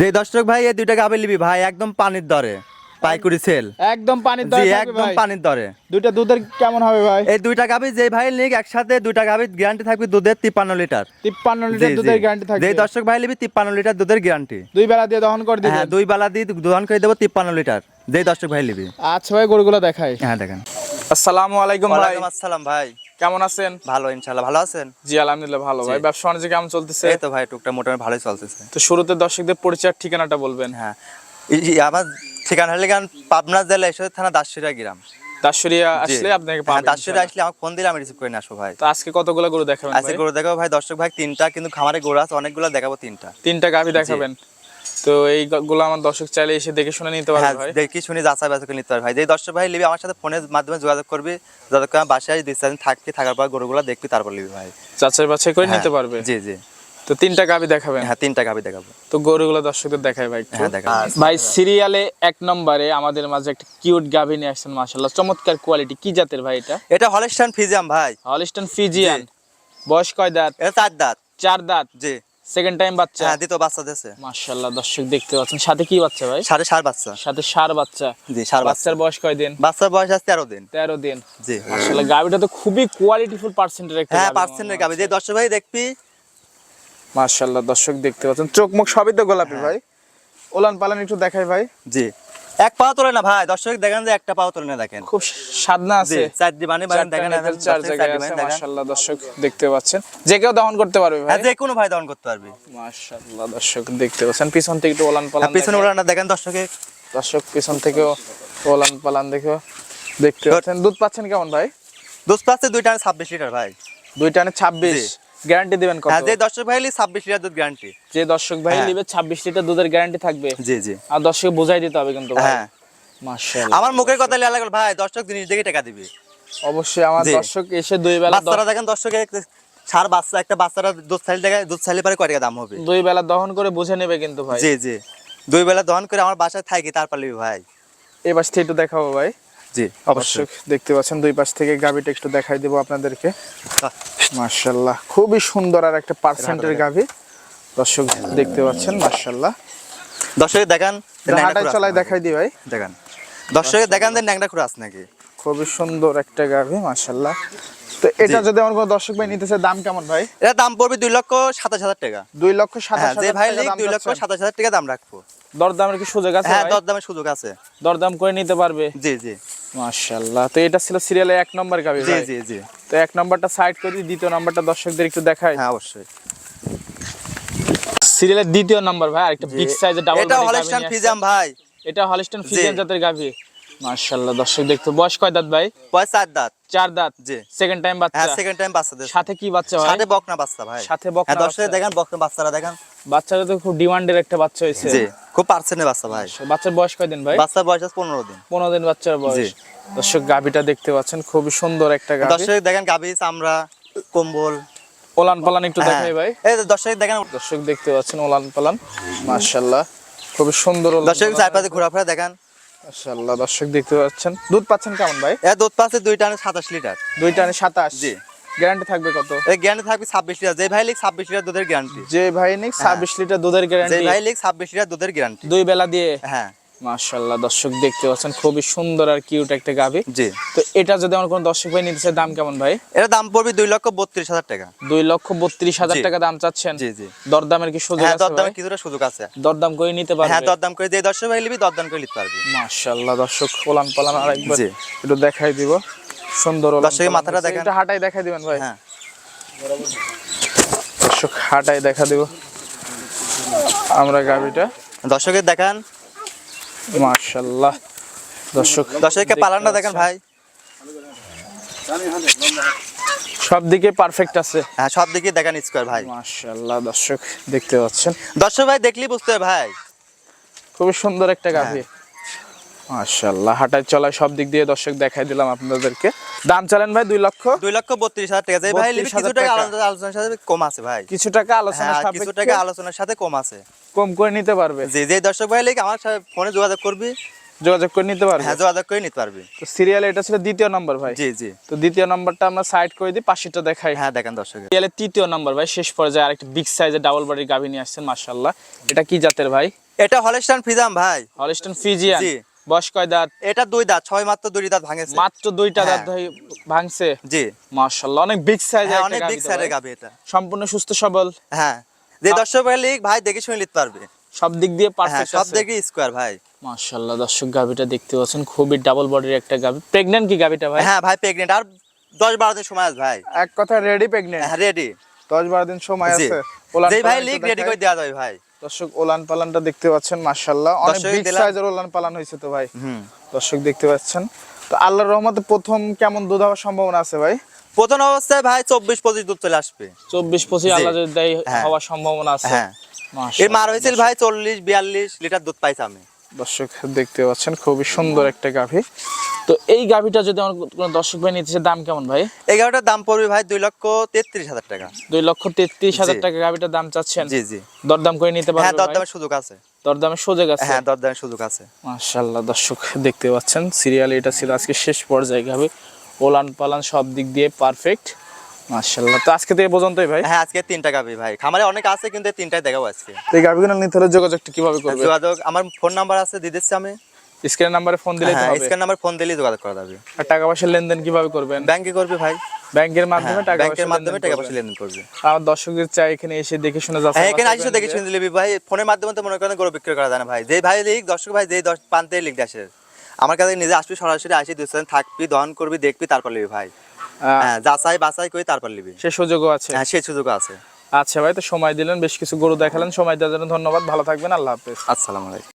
যে দর্শক ভাই এই দুইটা গাবে নিবি ভাই একদম পানির দরে। পাইকুরি সেল। একদম পানির দরে একদম পানির দরে। দুইটা দুধের কেমন হবে ভাই? এই দুইটা গাবি যে ভাই নিক একসাথে দুইটা গাবি গ্যারান্টি থাকবে দুধের তিপ্পান্ন লিটার। তিপ্পান্ন জি, লিটার দুধের গ্যারান্টি থাকবে। যে দর্শক ভাই নিবি তিপ্পান্ন লিটার দুধের গ্যারান্টি দুই বেলা দিয়ে দহন করে দিবেন। হ্যাঁ দুই বেলা দিয়ে দহন করে দেবো তিপ্পান্ন লিটার। যে দর্শক ভাই নিবি। আচ্ছা ভাই গরুগুলো দেখাই। হ্যাঁ দেখেন। আসসালামু আলাইকুম ভাই। আসসালাম ভাই। কেমন আছেন? ভালো ইনশাল্লাহ ভালো আছেন? জি আলহামদুলিল্লাহ ভালো। ভাই ব্যবসা বাণিজ্য কেমন চলতেছে? এই তো ভাই টুকটা মোটামুটি ভালোই চলতেছে। তো শুরুতে দর্শকদের পরিচয় ঠিকানাটা বলবেন। হ্যাঁ। আমার ঠিকানা হলে গান পাবনা জেলা এসে থানা দাসুরিয়া গ্রাম। দাসুরিয়া আসলে আপনাকে হ্যাঁ, পাবেন দাসুরিয়া আসলে আমাকে ফোন দিলে আমি রিসিভ করে নিয়ে আসব ভাই। তো আজকে কতগুলো গরু দেখাবেন আজকে গরু দেখাবো ভাই দর্শক ভাই তিনটা কিন্তু খামারে গরু আছে অনেকগুলো দেখাবো তিনটা। তিনটা গাভি দেখাবেন। তো এই গুলো আমার দর্শক চাইলে এসে দেখে শুনে নিতে পারবে হ্যাঁ ভাই। দেখি শুনি যাচাই বাছাই করে নিতে পারবে ভাই। যে দর্শক ভাই নিবি আমার সাথে ফোনের মাধ্যমে যোগাযোগ করবি যাতে করে আমার বাসায় দুই চার দিন থাকবি থাকার পর গরুগুলো দেখবি তারপর নিবি ভাই। যাচাই বাছাই করে নিতে হ্যাঁ, পারবে? জি জি। তো তিনটা গাভি দেখাবেন? হ্যাঁ তিনটা গাবি দেখাবো। তো গরুগুলো দর্শকদের দেখাই ভাই হ্যাঁ দেখাবো। ভাই সিরিয়ালে এক নম্বরে আমাদের মাঝে একটা কিউট গাভি নিয়ে আসছেন মাশাল্লাহ চমৎকার কোয়ালিটি কি জাতের ভাই এটা? এটা হলস্টান ফিজিয়াম ভাই। হলিস্টন ফিজিয়ান বয়স কয় দাঁত? এটা চার দাঁত। চার দাঁত। জি। সেকেন্ড টাইম বাচ্চা? হ্যাঁ দ্বিতীয় বাচ্চা দিয়েছে। মাশাআল্লাহ দর্শক দেখতে পাচ্ছেন। সাথে কি বাচ্চা ভাই? সার বাচ্চা। সাথে সার বাচ্চা। জি সার বাচ্চার বয়স কয় দিন? বাচ্চার বয়স আছে তেরো দিন। তেরো দিন। জি। মাশাআল্লাহ গাবিটা তো খুবই কোয়ালিটিফুল পার্সেন্টের একটা হ্যাঁ পার্সেন্টের গাবি যে দর্শক ভাই দেখবি। মাশাআল্লাহ দর্শক দেখতে পাচ্ছেন। চোখ মুখ সবই তো গোলাপি ভাই। ওলান পালান একটু দেখাই ভাই। জি। এক পাও তোলে না ভাই দর্শক দেখেন যে একটা পাও তোলে না দেখেন। খুব সাধনা জি আছে চার দি বানি বানি দেখেন চার জায়গায় আছে। মাশাল্লাহ দর্শক দেখতে পাচ্ছেন। যে কেউ দহন করতে পারবে ভাই। যে কোনো ভাই দহন করতে পারবি। মাশাল্লাহ দর্শক দেখতে পাচ্ছেন। পিছন থেকে একটু ওলান পালান পিছনে দেখাই। দেখেন দর্শকে। দর্শক পিছন থেকেও ওলান পালান দেখো। দেখতে পাচ্ছেন। দুধ পাচ্ছেন কেমন ভাই? দুধ পাচ্ছে দুইটা ছাব্বিশ লিটার ভাই। দুই টানে ছাব্বিশ। গ্যারান্টি দিবেন কত? হ্যাঁ যে দর্শক ভাই ছাব্বিশ লিটার দুধ গ্যারান্টি যে দর্শক ভাই হ্যাঁ। নিবে ছাব্বিশ লিটার দুধের গ্যারান্টি থাকবে। জি জি। আর দর্শক বোঝাই দিতে হবে কিন্তু ভাই। হ্যাঁ। মাশাআল্লাহ। আমার মুখের কথা ভাই দর্শক জিনিস দেখে টাকা দিবি। অবশ্যই আমার দর্শক এসে দুই বেলা বাচ্চারা দেখেন দর্শকে সার বাচ্চা একটা বাচ্চারা দুধ ছাইল দুধ ছাইলে পরে কয় টাকা দাম হবে? দুই বেলা দহন করে বুঝে নেবে কিন্তু ভাই। জি জি। দুই বেলা দহন করে আমার বাসায় থাকি তারপর নিবি ভাই। এবার একটু দেখাবো ভাই। জি অবশ্যই। দেখতে পাচ্ছেন দুই পাশ থেকে গাভিটা একটু দেখাই দেবো আপনাদেরকে। মার্শাল্লাহ খুবই সুন্দর আর একটা পার্সেন্টের গাভি। দর্শক দেখতে পাচ্ছেন মার্শাল্লাহ দর্শকে দেখান হাঁটাই চলাই দেখাই দি ভাই। দেখান। দর্শকে দেখান যে ন্যাংরা আছে নাকি? খুবই সুন্দর একটা গাভী মার্শাল্লাহ তো এটা যদি আমার কোনো দর্শক ভাই নিতেছে দাম কেমন ভাই? এটা দাম পড়বে দুই লক্ষ সাতাশ হাজার টাকা। দুই লক্ষ হ্যাঁ সাতাশ যে হাজার ভাই দুই লক্ষ। সাতাশ হাজার টাকা দাম রাখব। দরদামের কি সুযোগ আছে হ্যাঁ দরদামের সুযোগ আছে। দরদাম করে নিতে পারবে? জি জি। মার্শাল্লাহ তো এটা ছিল সিরিয়ালে এক নম্বর গাভি জি জি জি। তো এক নম্বরটা সাইড করে দিই, দ্বিতীয় নাম্বারটা দর্শকদের একটু দেখাই। হ্যাঁ অবশ্যই। সিরিয়ালের দ্বিতীয় নাম্বার ভাই আরেকটা বিগ সাইজের ডাবল এটা হলস্টান ফিজাম ভাই। এটা হলিস্টন ফিজিয়ান জাতের গাভি। মাশাআল্লাহ দর্শক দেখতে বয়স কয় দাঁত ভাই? পয়সা চার দাঁত। চার দাঁত? জি। সেকেন্ড টাইম বাচ্চা? হ্যাঁ সেকেন্ড টাইম বাচ্চা সাথে কি বাচ্চা ভাই? সাথে বকনা বাচ্চা ভাই। সাথে বকনা হ্যাঁ দর্শকে। দেখেন বকনা বাচ্চারা দেখেন। বাচ্চাটা তো খুব ডিমান্ডের একটা বাচ্চা হয়েছে। জি খুব পার্সেন্টের বাচ্চা ভাই। বাচ্চার বয়স কয় দিন ভাই? বাচ্চার বয়স আছে পনেরো দিন। পনেরো দিন বাচ্চার বয়স। দর্শক গাভিটা দেখতে পাচ্ছেন খুবই সুন্দর একটা গাভি। দর্শক দেখেন গাবি চামড়া কম্বল। ওলান পালান একটু হ্যাঁ। দেখাই ভাই। এই দর্শক দেখেন দর্শক দেখতে পাচ্ছেন ওলান পালান মাশাআল্লাহ খুবই সুন্দর দর্শক চারপাশে ঘোরাফেরা দেখেন। মাশাআল্লাহ দর্শক দেখতে পাচ্ছেন। দুধ পাচ্ছেন কেমন ভাই? এ দুধ পাচ্ছে দুই টানে সাতাশ লিটার। দুই টানে সাতাশ? জি। গ্যারান্টি থাকবে কত? এই গ্যারান্টি থাকবে ছাব্বিশ লিটার। যে ভাই লিখ ছাব্বিশ লিটার দুধের গ্যারান্টি। যে ভাই নিক ছাব্বিশ লিটার দুধের যে গ্যারান্টি। ভাই লিখ ছাব্বিশ লিটার দুধের গ্যারান্টি। দুই বেলা দিয়ে? হ্যাঁ। মাশাআল্লাহ দর্শক দেখতে পাচ্ছেন খুবই সুন্দর আর কিউট একটা গাভি। জি। তো এটা যদি আমার কোন দর্শক ভাই নিতে চায় দাম কেমন ভাই? এর দাম পড়বে দুই লক্ষ বত্রিশ হাজার টাকা। দুই লক্ষ বত্রিশ হাজার টাকা দাম চাচ্ছেন? জি জি। দরদামের কি সুযোগ হ্যাঁ আছে দরদামে? কিছুটা সুযোগ আছে। দরদাম করে নিতে পারবে। হ্যাঁ দরদাম করে যে দর্শক ভাই নিবি দরদাম করে নিতে পারবি। মাশাআল্লাহ দর্শক পালান আর একবার জি। একটু দেখাই দিব। সুন্দর দর্শকের মাথাটা দেখেন। একটু হাঁটাই দেখাই দিবেন ভাই? হ্যাঁ। দর্শক হাঁটাই দেখা দিব। আমরা গাভিটা। দর্শকের দেখান। মাশাআল্লাহ। দর্শক দর্শককে পালানটা দেখেন ভাই। সব দিকে পারফেক্ট আছে। হ্যাঁ সব দিকে দেখান স্কোয়ার ভাই। মাশাআল্লাহ দর্শক দেখতে পাচ্ছেন। দর্শক ভাই দেখলি বুঝতে ভাই। খুবই সুন্দর একটা হ্যাঁ। গাভি। মাশাআল্লাহ হাঁটায় চলায় সব দিক দিয়ে দর্শক দেখাই দিলাম আপনাদেরকে। দাম চালেন ভাই দুই লক্ষ? দুই লক্ষ বত্রিশ হাজার টাকা। ভাই কিছু টাকা টাকা। আলোচনা- আলোচনার সাথে কম আছে ভাই। কিছু টাকা আলোচনা হ্যাঁ কিছু টাকা আলোচনার সাথে কম আছে। কম করে নিতে পারবে। যে যে দর্শক ভাই লিখ আমার সাথে ফোনে যোগাযোগ করবি। যোগাযোগ করে নিতে পারবে? হ্যাঁ যোগাযোগ করে নিতে পারবি। তো সিরিয়ালে এটা ছিল দ্বিতীয় নম্বর ভাই। জি জি। তো দ্বিতীয় নম্বরটা আমরা সাইড করে দিই পাশেরটা দেখাই। হ্যাঁ দেখেন দর্শকের সিরিয়ালের তৃতীয় নম্বর ভাই শেষ পর্যায়ে আরেকটা বিগ সাইজের ডাবল বডির গাভি নিয়ে আসছেন মাশাআল্লাহ। এটা কি জাতের ভাই? এটা হলেস্টান ফিজাম ভাই। হলিস্টন ফিজিয়ান জি। বয়স কয় দাঁত? এটা দুই দাঁত ছয় মাত্র দুই দাঁত ভাঙেছে। মাত্র দুইটা হ্যাঁ। দাঁত ভাই ভাঙছে? জি। মাশাআল্লাহ অনেক বিগ সাইজ হ্যাঁ অনেক বিগ সাইজের গাবি এটা। সম্পূর্ণ সুস্থ সবল? হ্যাঁ। যে দর্শক ভাই লিখ ভাই দেখে শুনে নিতে পারবে। সব দিক দিয়ে হ্যাঁ পারফেক্ট সব আছে। দেখে স্কোয়ার ভাই। মাশাআল্লাহ দর্শক গাবিটা দেখতে পাচ্ছেন খুবই ডাবল বডির একটা গাবি প্রেগন্যান্ট কি গাবিটা ভাই? হ্যাঁ ভাই প্রেগনেন্ট আর দশ বারো দিন সময় আছে ভাই। এক কথা রেডি প্রেগন্যান্ট হ্যাঁ রেডি দশ বারো দিন সময় আছে। ওলান যেই ভাই পালান লিখ রেডি করে। দেওয়া যাবে ভাই। দর্শক ওলান পালানটা দেখতে পাচ্ছেন মাশাআল্লাহ। অনেক বিগ সাইজের ওলান পালান হয়েছে তো ভাই। হুম। দর্শক দেখতে পাচ্ছেন। তো আল্লাহর রহমতে প্রথম কেমন দুধ হওয়ার সম্ভাবনা আছে ভাই? প্রথম অবস্থায় ভাই চব্বিশ পঁচিশ দুধ চলে আসবে। চব্বিশ পঁচিশ আল্লাহ যদি দেয় হ্যাঁ। হওয়ার সম্ভাবনা আছে। হ্যাঁ। এর মার হয়েছিল ভাই চল্লিশ বিয়াল্লিশ লিটার দুধ পাইছে আমি। দর্শক দেখতে পাচ্ছেন খুবই সুন্দর একটা গাভী। তো এই গাভীটা যদি আমার কোনো দর্শক ভাই নিতে দাম কেমন ভাই? এগারোটার দাম পড়বে ভাই দুই লক্ষ তেত্রিশ হাজার টাকা। দুই লক্ষ তেত্রিশ হাজার টাকা গাভীটার দাম চাচ্ছেন? জি জি। দরদাম করে নিতে হ্যাঁ পারবে ভাই? দরদামের সুযোগ আছে। দরদামে সোজা গেছে হ্যাঁ দরদামের সুযোগ আছে। মাশাআল্লাহ দর্শক দেখতে পাচ্ছেন। সিরিয়াল এটা ছিল আজকে শেষ পর্যায়ে গাভী। ওলান পালান সব দিক দিয়ে পারফেক্ট তো আজকে থেকে পর্যন্তই ভাই। হ্যাঁ আজকে তিনটা গাবি ভাই। খামারে অনেক আছে কিন্তু তিনটাই দেখাবো আজকে। এই গাভীগুলো নিতে হলে যোগাযোগটা কীভাবে করবে? যোগাযোগ আমার ফোন নাম্বার আছে দিয়ে দিচ্ছি আমি। স্ক্রিন নাম্বারে ফোন দিলেই তো হ্যাঁ স্ক্যান নাম্বার ফোন দিলেই যোগাযোগ করা যাবে। আর টাকা পয়সার লেনদেন কীভাবে করবেন? ব্যাংকে করবে ভাই। ব্যাংকের মাধ্যমে হ্যাঁ টাকা ব্যাংকের মাধ্যমে টাকা পয়সা লেনদেন করবে। আমার দর্শকদের চাই এখানে এসে দেখে শুনে যাচ্ছে হ্যাঁ এখানে দেখে শুনে দিলে ভাই। ফোনের মাধ্যমে তো মনে করেন গরু বিক্রি করা যায় না ভাই। যেই ভাই লিখ দর্শক ভাই যেই দশ প্রান্তে লিখ দেশের। আমার কাছে নিজে আসবি সরাসরি আসি দুই থাকবি দহন করবি দেখবি তারপর লিবি ভাই। হ্যাঁ যাচাই বাছাই করে তারপর লিবি সে সুযোগও আছে। হ্যাঁ সে সুযোগও আছে। আচ্ছা ভাই তো সময় দিলেন বেশ কিছু গরু দেখালেন সময় দেওয়ার জন্য ধন্যবাদ ভালো থাকবেন আল্লাহ হাফেজ। আসসালামু আলাইকুম।